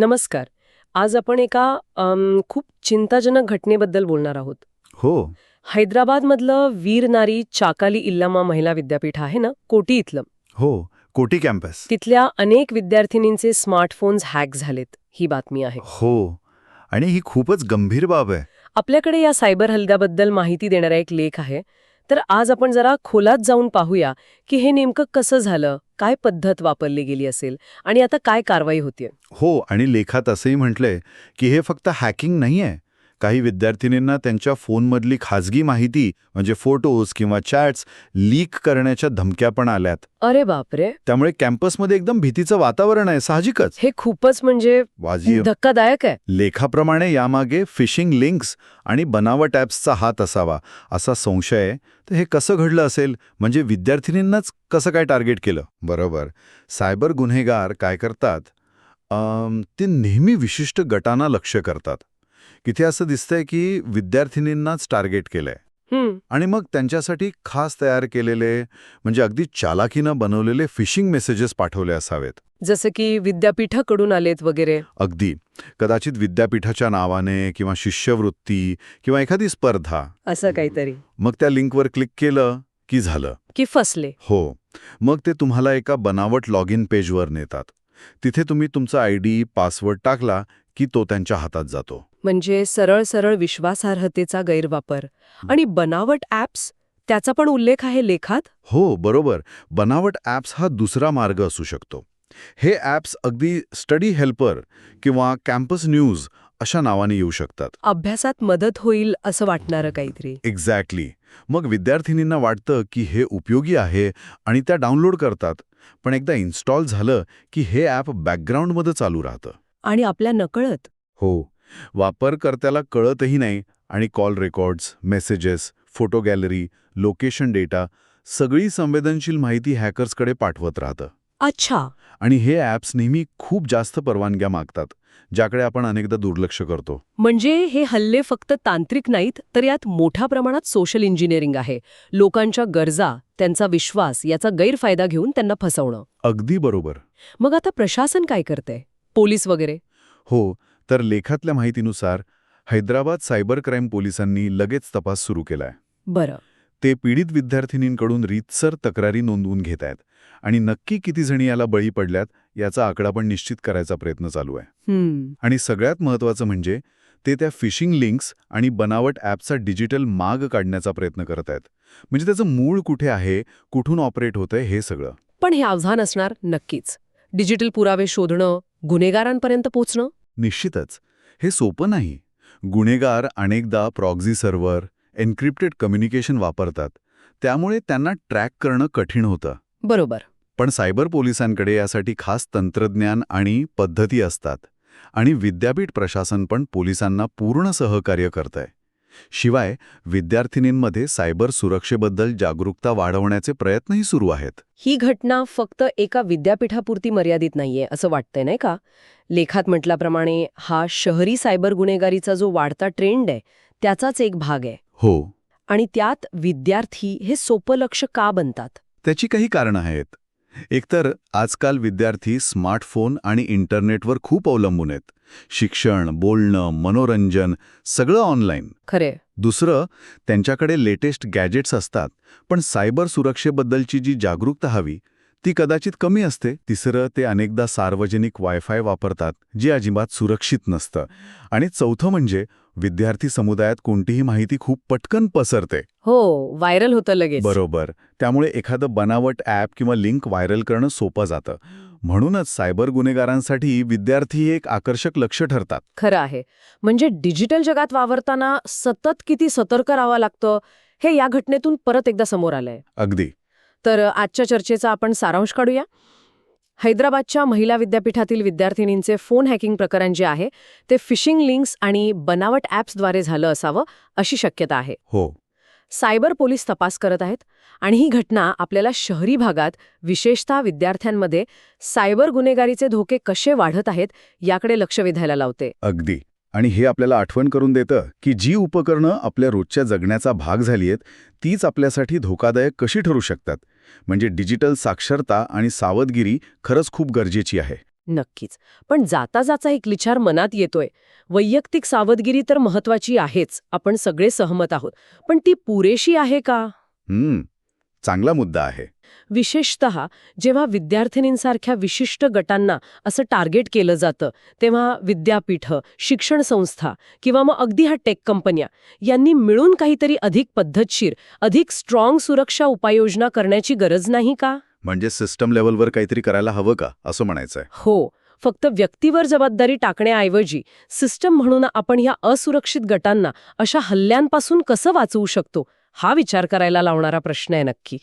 नमस्कार. आज आपण एका अम, खूप चिंताजनक घटनेबद्दल बोलणार आहोत. हो. हैदराबादमधलं वीर नारी चाकाली इल्लामा महिला विद्यापीठ आहे ना कोटी इथलं? हो कोटी कॅम्पस. तिथल्या अनेक विद्यार्थिनींचे स्मार्टफोन्स हॅक झालेत ही बातमी आहे. हो आणि ही खूपच गंभीर बाब आहे. आपल्याकडे या सायबर हल्ल्याबद्दल माहिती देणारा एक लेख आहे. तर आज आपण जरा खोलात जाऊन पाहूया की हे नेमकं कसं झालं? काय पद्धत वापरली गेली असेल आणि आता काय कारवाई होतीये? हो आणि लेखात असंही म्हटलंय की हे फक्त हॅकिंग नाही आहे काही विद्यार्थिनींना त्यांच्या फोनमधली खाजगी माहिती म्हणजे फोटोज किंवा चॅट्स लीक करण्याच्या धमक्या पण आल्यात. अरे बापरे! त्यामुळे कॅम्पसमध्ये एकदम भीतीचं वातावरण आहे साहजिकच. हे खूपच म्हणजे धक्कादायक आहे. लेखाप्रमाणे यामागे फिशिंग लिंक्स आणि बनावट ॲप्सचा हात असावा असा संशय आहे. तर हे कसं घडलं असेल? म्हणजे विद्यार्थिनींनाच कसं काय टार्गेट केलं? बरोबर. सायबर गुन्हेगार काय करतात? ते नेहमी विशिष्ट गटांना लक्ष करतात. किथे असं दिसतंय की विद्यार्थिनींनाच टार्गेट केलंय. आणि मग त्यांच्यासाठी खास तयार केलेले म्हणजे अगदी चालाकीनं बनवलेले फिशिंग मेसेजेस पाठवले असावेत. जसं की विद्यापीठाकडून आलेत वगैरे. अगदी. कदाचित विद्यापीठाच्या नावाने किंवा शिष्यवृत्ती किंवा एखादी स्पर्धा. असं काहीतरी. मग त्या लिंकवर क्लिक केलं की झालं. की फसले. हो. मग ते तुम्हाला एका बनावट लॉग इन पेजवर नेतात. तिथे तुम्ही तुमचा आय डी पासवर्ड टाकला की तो त्यांच्या हातात जातो. म्हणजे सरळ सरळ विश्वासार्हतेचा गैरवापर. आणि बनावट ॲप्स त्याचा पण उल्लेख आहे लेखात? हो बरोबर. बनावट ॲप्स हा दुसरा मार्ग असू शकतो. हे ॲप्स अगदी स्टडी हेल्पर किंवा कॅम्पस न्यूज अशा नावाने येऊ शकतात. अभ्यासात मदत होईल असं वाटणारं काहीतरी. एक्झॅक्टली. मग विद्यार्थिनींना वाटतं की हे उपयोगी आहे आणि त्या डाउनलोड करतात. पण एकदा इन्स्टॉल झालं की हे ॲप बॅकग्राऊंडमध्ये चालू राहतं. आणि आपल्या नकळत. हो. वापरकर्त्याला कळतही नाही आणि call records messages photo gallery location data सगळी संवेदनशील माहिती हॅकर्सकडे पाठवत राहतं. अच्छा. आणि हे ॲप्स नेहमी खूप जास्त परवानग्या मागतात ज्याकडे आपण अनेकदा दुर्लक्ष करतो. म्हणजे हे हल्ले फक्त तांत्रिक नाहीत तर यात मोठ्या प्रमाणात सोशल इंजिनिअरिंग आहे. लोकांच्या गरजा त्यांचा विश्वास याचा गैरफायदा घेऊन त्यांना फसवणं. अगदी बरोबर. मग आता प्रशासन काय करतंय? पोलीस वगैरे? हो तर लेखातल्या माहितीनुसार हैदराबाद सायबर क्राईम पोलिसांनी लगेच तपास सुरू केलाय. बरं. ते पीडित विद्यार्थिनींकडून रीतसर तक्रारी नोंदवून घेत आहेत आणि नक्की किती जणी याला बळी पडल्यात याचा आकडा पण निश्चित करायचा प्रयत्न चालू आहे. आणि सगळ्यात महत्त्वाचं म्हणजे ते त्या फिशिंग लिंक्स आणि बनावट ॲपचा डिजिटल माग काढण्याचा प्रयत्न करत आहेत. म्हणजे त्याचं मूळ कुठे आहे कुठून ऑपरेट होतंय हे सगळं. पण हे आव्हान असणार नक्कीच. डिजिटल पुरावे शोधणं गुन्हेगारांपर्यंत पोचणं? निश्चितच. हे सोपं नाही. गुन्हेगार अनेकदा प्रॉक्झी सर्व्हर एन्क्रिप्टेड कम्युनिकेशन वापरतात. त्यामुळे त्यांना ट्रॅक करणं कठीण होतं. बरोबर. पण सायबर पोलिसांकडे यासाठी खास तंत्रज्ञान आणि पद्धती असतात. आणि विद्यापीठ प्रशासन पण पोलिसांना पूर्ण सहकार्य करतंय. शिवाय विद्यार्थिनींमध्ये सायबर सुरक्षेबद्दल जागरूकता वाढवण्याचे प्रयत्नही सुरू आहेत. ही घटना फक्त एका विद्यापीठापुरती मर्यादित नाहीये असं वाटतंय नाही का? लेखात म्हटल्याप्रमाणे हा शहरी सायबर गुन्हेगारीचा जो वाढता ट्रेंड आहे त्याचाच एक भाग आहे. हो. आणि त्यात विद्यार्थी हे सोपं लक्ष का बनतात? त्याची काही कारणं आहेत. एकतर आजकाल विद्यार्थी स्मार्टफोन आणि इंटरनेटवर खूप अवलंबून आहेत. शिक्षण बोलणं मनोरंजन सगळं ऑनलाईन. खरे दुसरं त्यांच्याकडे लेटेस्ट गॅजेट्स असतात पण सायबर सुरक्षेबद्दलची जी जागरूकता हवी ती कदाचित कमी असते. तिसरं ते अनेकदा सार्वजनिक वायफाय वापरतात जे अजिबात सुरक्षित नसतं. आणि चौथं म्हणजे विद्यार्थी समुदायात कोणतीही माहिती खूप पटकन पसरते. हो व्हायरल होतं लगेच. बरोबर. त्यामुळे एखादं बनावट ॲप किंवा लिंक व्हायरल करणं सोपं जातं. म्हणूनच सायबर गुन्हेगारांसाठी विद्यार्थी एक आकर्षक लक्ष ठरतात. खरं आहे. म्हणजे डिजिटल जगात वावरताना सतत किती सतर्क राहावं लागतं हे या घटनेतून परत एकदा समोर आलंय. अगदी. तर आजच्या चर्चेचा आपण सारांश काढूया. हैदराबादच्या महिला विद्यापीठातील विद्यार्थिनींचे फोन हॅकिंग प्रकरण जे आहे ते फिशिंग लिंक्स आणि बनावट ॲप्सद्वारे झालं असावं अशी शक्यता आहे. हो. सायबर पोलीस तपास करत आहेत आणि ही घटना आपल्याला शहरी भागात विशेषतः विद्यार्थ्यांमध्ये सायबर गुन्हेगारीचे धोके कसे वाढत आहेत याकडे लक्ष वेधायला लावते. अगदी. आणि हे आपल्याला आठवण करून देतं की जी उपकरणं आपल्या रोजच्या जगण्याचा भाग झाली आहेत तीच आपल्यासाठी धोकादायक कशी ठरू शकतात? म्हणजे डिजिटल साक्षरता आणि सावधगिरी खरंच खूप गरजेची आहे. नक्कीच. पण जाता जाता एक विचार मनात येतोय. वैयक्तिक सावधगिरी तर महत्वाची आहेच. आपण सगळे सहमत आहोत. पण ती पुरेशी आहे का? हम्म. चांगला मुद्दा आहे. विशेषत जेव्हा विद्यार्थिनींसारख्या विशिष्ट गटांना असं टार्गेट केलं जातं तेव्हा विद्यापीठं शिक्षण संस्था किंवा मग अगदी ह्या टेक कंपन्या यांनी मिळून काहीतरी अधिक पद्धतशीर अधिक स्ट्रॉंग सुरक्षा उपाययोजना करण्याची गरज नाही का? म्हणजे सिस्टम लेवलवर काहीतरी करायला हवं का असं म्हणायचंय. हो. फक्त व्यक्तीवर जबाबदारी टाकण्याऐवजी सिस्टम म्हणून आपण ह्या असुरक्षित गटांना अशा हल्ल्यांपासून कसं वाचवू शकतो? हा विचार करायला लावणारा प्रश्न आहे नक्की.